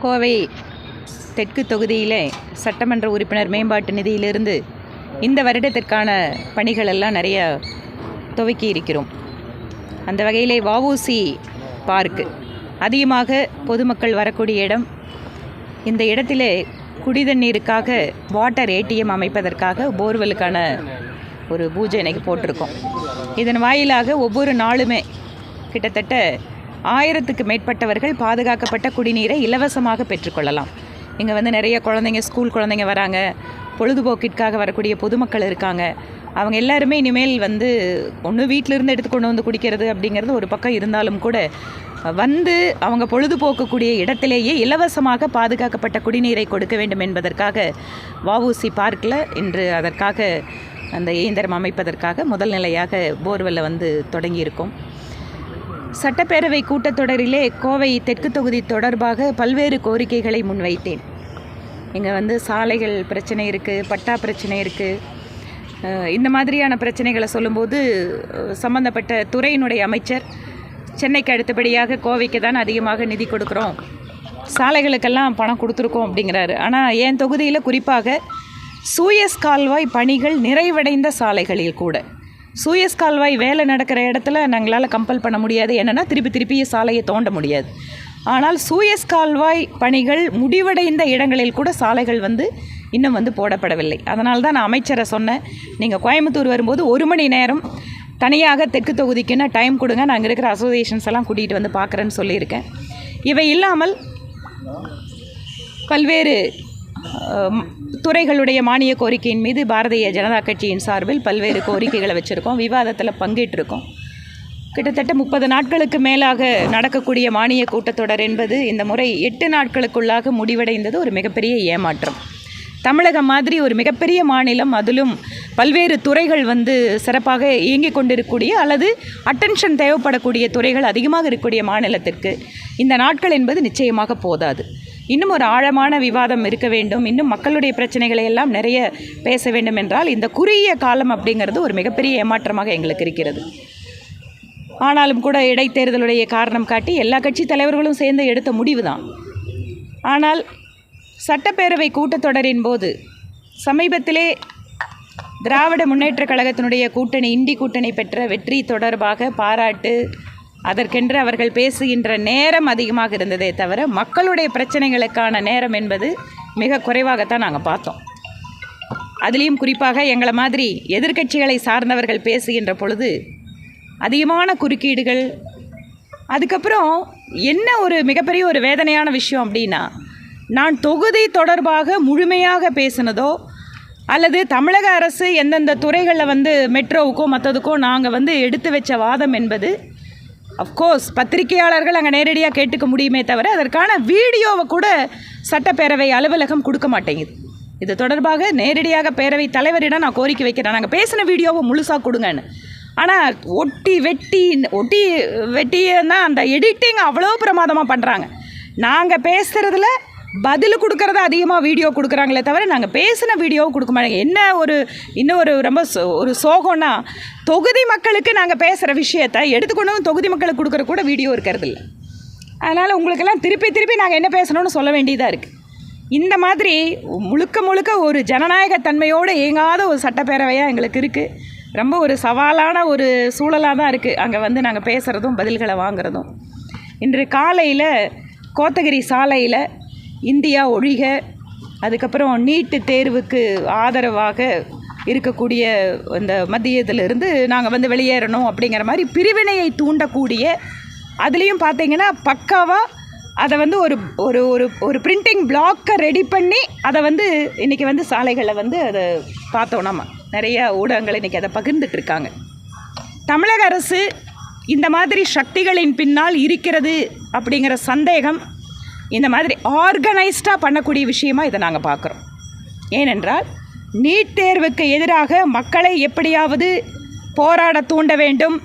கோவை தெற்கு தொகுதியிலே சட்டமன்ற உறுப்பினர் மேம்பாட்டு நிதியிலிருந்து இந்த வருடத்திற்கான பணிகள் எல்லாம் நிறைய துவக்கி இருக்கிறோம். அந்த வகையிலே வவுசி பார்க்கு அதிகமாக பொதுமக்கள் வரக்கூடிய இடம். இந்த இடத்திலே குடிதண்ணீருக்காக வாட்டர் ஏடிஎம் அமைப்பதற்காக போர்வெலுக்கான ஒரு பூஜை இன்னைக்கு போட்டிருக்கோம். இதன் வாயிலாக ஒவ்வொரு நாளுமே கிட்டத்தட்ட ஆயிரத்துக்கு மேற்பட்டவர்கள் பாதுகாக்கப்பட்ட குடிநீரை இலவசமாக பெற்றுக்கொள்ளலாம். இங்கே வந்து நிறைய குழந்தைங்க ஸ்கூல் குழந்தைங்க வராங்க. பொழுதுபோக்கிற்காக வரக்கூடிய பொதுமக்கள் இருக்காங்க. அவங்க எல்லாருமே இனிமேல் வந்து ஒன்று வீட்டிலிருந்து எடுத்து கொண்டு வந்து குடிக்கிறது அப்படிங்கிறது ஒரு பக்கம் இருந்தாலும் கூட வந்து அவங்க பொழுதுபோக்கக்கூடிய இடத்திலேயே இலவசமாக பாதுகாக்கப்பட்ட குடிநீரை கொடுக்க வேண்டும் என்பதற்காக வவுசி பார்க்கில் இன்று அதற்காக அந்த இயந்திரம் அமைப்பதற்காக முதல் நிலையாக போர்வெல்லை வந்து தொடங்கியிருக்கோம். சட்டப்பேரவை கூட்டத்தொடரிலே கோவை தெற்கு தொகுதி தொடர்பாக பல்வேறு கோரிக்கைகளை முன்வைத்தேன். இங்கே வந்து சாலைகள் பிரச்சனை இருக்குது பட்டா பிரச்சனை இருக்குது இந்த மாதிரியான பிரச்சனைகளை சொல்லும்போது சம்மந்தப்பட்ட சம்பந்தப்பட்ட துறையினுடைய அமைச்சர் சென்னைக்கு அடுத்தபடியாக கோவைக்கு தான் அதிகமாக நிதி கொடுக்குறோம். சாலைகளுக்கெல்லாம் பணம் கொடுத்துருக்கோம் அப்படிங்கிறாரு. ஆனால் என் தொகுதியில் குறிப்பாக சூயஸ் கால்வாய் பணிகள் நிறைவடைந்த சாலைகளில் கூட. சூயஸ் கால்வாய் வேலை நடக்கிற இடத்துல நாங்களால் கம்பல் பண்ண முடியாது. என்னென்னா திருப்பி திருப்பி சாலையை தோண்ட முடியாது. ஆனால் சூயஸ் கால்வாய் பணிகள் முடிவடைந்த இடங்களில் கூட சாலைகள் வந்து இன்னும் வந்து போடப்படவில்லை. அதனால தான் நான் அமைச்சரை சொன்னேன். நீங்கள் கோயம்புத்தூர் வரும்போது ஒரு மணி நேரம் தனியாக தெற்கு தொகுதிக்குன்னு டைம் கொடுங்க. நாங்கள் இருக்கிற அசோசியேஷன்ஸ் எல்லாம் கூட்டிகிட்டு வந்து பார்க்குறேன்னு சொல்லியிருக்கேன். இவை இல்லாமல் பல்வேறு துறைகளுடைய மானிய கோரிக்கையின் மீது பாரதிய ஜனதா கட்சியின் சார்பில் பல்வேறு கோரிக்கைகளை வச்சுருக்கோம். விவாதத்தில் பங்கேற்றிருக்கோம். கிட்டத்தட்ட முப்பது நாட்களுக்கு மேலாக நடக்கக்கூடிய மானிய கூட்டத்தொடர் என்பது இந்த முறை எட்டு நாட்களுக்குள்ளாக முடிவடைந்தது. ஒரு மிகப்பெரிய ஏமாற்றம். தமிழகம் மாதிரி ஒரு மிகப்பெரிய மாநிலம் அதிலும் பல்வேறு துறைகள் வந்து சிறப்பாக இயங்கிக் கொண்டிருக்கக்கூடிய அல்லது அட்டென்ஷன் தேவைப்படக்கூடிய துறைகள் அதிகமாக இருக்கக்கூடிய மாநிலத்திற்கு இந்த நாட்கள் என்பது நிச்சயமாக போதாது. இன்னும் ஒரு ஆழமான விவாதம் இருக்க வேண்டும். இன்னும் மக்களுடைய பிரச்சனைகளை எல்லாம் நிறைய பேச வேண்டும் என்றால் இந்த குறுகிய காலம் அப்படிங்கிறது ஒரு மிகப்பெரிய ஏமாற்றமாக எங்களுக்கு இருக்கிறது. ஆனாலும் கூட இடைத்தேர்தலுடைய காரணம் காட்டி எல்லா கட்சி தலைவர்களும் சேர்ந்து எடுத்த முடிவு தான் ஆனால் சட்டப்பேரவை கூட்டத்தொடரின் போது சமீபத்திலே திராவிட முன்னேற்றக் கழகத்தினுடைய கூட்டணி இண்டி கூட்டணி பெற்ற வெற்றி தொடர்பாக பாராட்டு அதற்கென்று அவர்கள் பேசுகின்ற நேரம் அதிகமாக இருந்ததே தவிர மக்களுடைய பிரச்சனைகளுக்கான நேரம் என்பது மிக குறைவாகத்தான் நாங்கள் பார்த்தோம். அதுலேயும் குறிப்பாக எங்களை மாதிரி எதிர்க்கட்சிகளை சார்ந்தவர்கள் பேசுகின்ற பொழுது அதிகமான குறுக்கீடுகள் அதுக்கப்புறம் என்ன ஒரு மிகப்பெரிய ஒரு வேதனையான விஷயம் அப்படின்னா நான் தொகுதி தொடர்பாக முழுமையாக பேசினதோ அல்லது தமிழக அரசு எந்தெந்த துறைகளில் வந்து மெட்ரோவுக்கோ மற்றதுக்கோ நாங்கள் வந்து எடுத்து வச்ச வாதம் என்பது அஃப்கோர்ஸ் பத்திரிகையாளர்கள் அங்கே நேரடியாக கேட்டுக்க முடியுமே தவிர அதற்கான வீடியோவை கூட சட்டப்பேரவை அலுவலகம் கொடுக்க மாட்டேங்குது. இது தொடர்பாக நேரடியாக பேரவை தலைவரிடம் நான் கோரிக்கை வைக்கிறேன். நாங்கள் பேசின வீடியோவை முழுசாக கொடுங்கன்னு. ஆனால் ஒட்டி வெட்டி ஒட்டி வெட்டியன்னா அந்த எடிட்டிங் அவ்வளோ பிரமாதமாக பண்ணுறாங்க நாங்கள் பேசுகிறதுல பதில் கொடுக்குறத அதிகமாக வீடியோ கொடுக்குறாங்களே தவிர நாங்கள் பேசின வீடியோவும் கொடுக்க மாட்டாங்க என்ன ஒரு இன்னும் ஒரு ரொம்ப சோ- ஒரு சோகம்னா தொகுதி மக்களுக்கு நாங்கள் பேசுகிற விஷயத்த எடுத்துக்கொண்டு தொகுதி மக்களுக்கு கொடுக்குற கூட வீடியோ இருக்கிறது இல்லை. அதனால் உங்களுக்கெல்லாம் திருப்பி திருப்பி நாங்கள் என்ன பேசணும்னு சொல்ல வேண்டியதாக இருக்குது இந்த மாதிரி முழுக்க முழுக்க ஒரு ஜனநாயக தன்மையோடு இயங்காத ஒரு சட்டப்பேரவையாக எங்களுக்கு இருக்குது ரொம்ப ஒரு சவாலான ஒரு சூழலாக தான் இருக்குது அங்கே வந்து நாங்கள் பேசுகிறதும் பதில்களை வாங்குறதும். இன்று காலையில் கோத்தகிரி சாலையில் இந்தியா ஒழிக. அதுக்கப்புறம் நீட்டு தேர்வுக்கு ஆதரவாக இருக்கக்கூடிய அந்த மத்தியத்திலிருந்து நாங்கள் வந்து வெளியேறணும் அப்படிங்கிற மாதிரி பிரிவினையை தூண்டக்கூடிய அதுலேயும் பார்த்தீங்கன்னா பக்காவாக அதை வந்து ஒரு ஒரு ஒரு ஒரு பிரிண்டிங் பிளாக்கை ரெடி பண்ணி அதை வந்து இன்றைக்கி வந்து சாலைகளில் வந்து அதை பார்த்தோம் நம்ம. நிறைய ஊடகங்கள் இன்றைக்கி அதை பகிர்ந்துட்டு இருக்காங்க. தமிழக அரசு இந்த மாதிரி சக்திகளின் பின்னால் இருக்கிறது அப்படிங்கிற சந்தேகம் இந்த மாதிரி ஆர்கனைஸ்டாக பண்ணக்கூடிய விஷயமா இதை நாங்கள் பார்க்குறோம். ஏனென்றால் நீட் தேர்வுக்கு எதிராக மக்களை எப்படியாவது போராட தூண்ட வேண்டும்.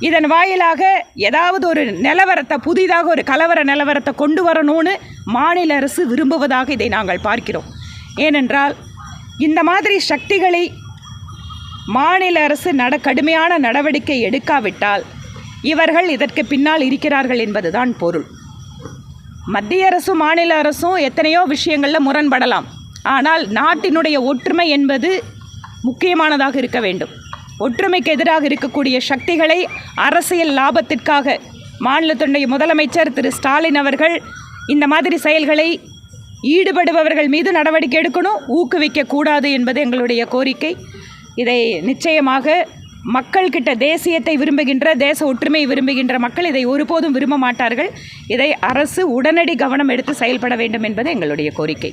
இதன் வாயிலாக ஏதாவது ஒரு நிலவரத்தை புதிதாக ஒரு கலவர நிலவரத்தை கொண்டு வரணும்னு மாநில அரசு விரும்புவதாக இதை நாங்கள் பார்க்கிறோம். ஏனென்றால் இந்த மாதிரி சக்திகளை மாநில அரசு நட கடுமையான நடவடிக்கை எடுக்காவிட்டால் இவர்கள் இதற்கு பின்னால் இருக்கிறார்கள் என்பதுதான் பொருள். மத்திய அரசும் மாநில அரசும் எத்தனையோ விஷயங்களில் முரண்படலாம். ஆனால் நாட்டினுடைய ஒற்றுமை என்பது முக்கியமானதாக இருக்க வேண்டும். ஒற்றுமைக்கு எதிராக இருக்கக்கூடிய சக்திகளை அரசியல் லாபத்திற்காக மாநிலத்தினுடைய முதலமைச்சர் திரு ஸ்டாலின் அவர்கள் இந்த மாதிரி செயல்களை ஈடுபடுபவர்கள் மீது நடவடிக்கை எடுக்கணும் ஊக்குவிக்கக்கூடாது என்பது எங்களுடைய கோரிக்கை. இதை நிச்சயமாக மக்கள்கிட்ட தேசியத்தை விரும்புகின்ற தேச ஒற்றுமையை விரும்புகின்ற மக்கள் இதை ஒருபோதும் விரும்ப மாட்டார்கள். இதை அரசு உடனடி கவனம் எடுத்து செயல்பட வேண்டும் என்பது எங்களுடைய கோரிக்கை.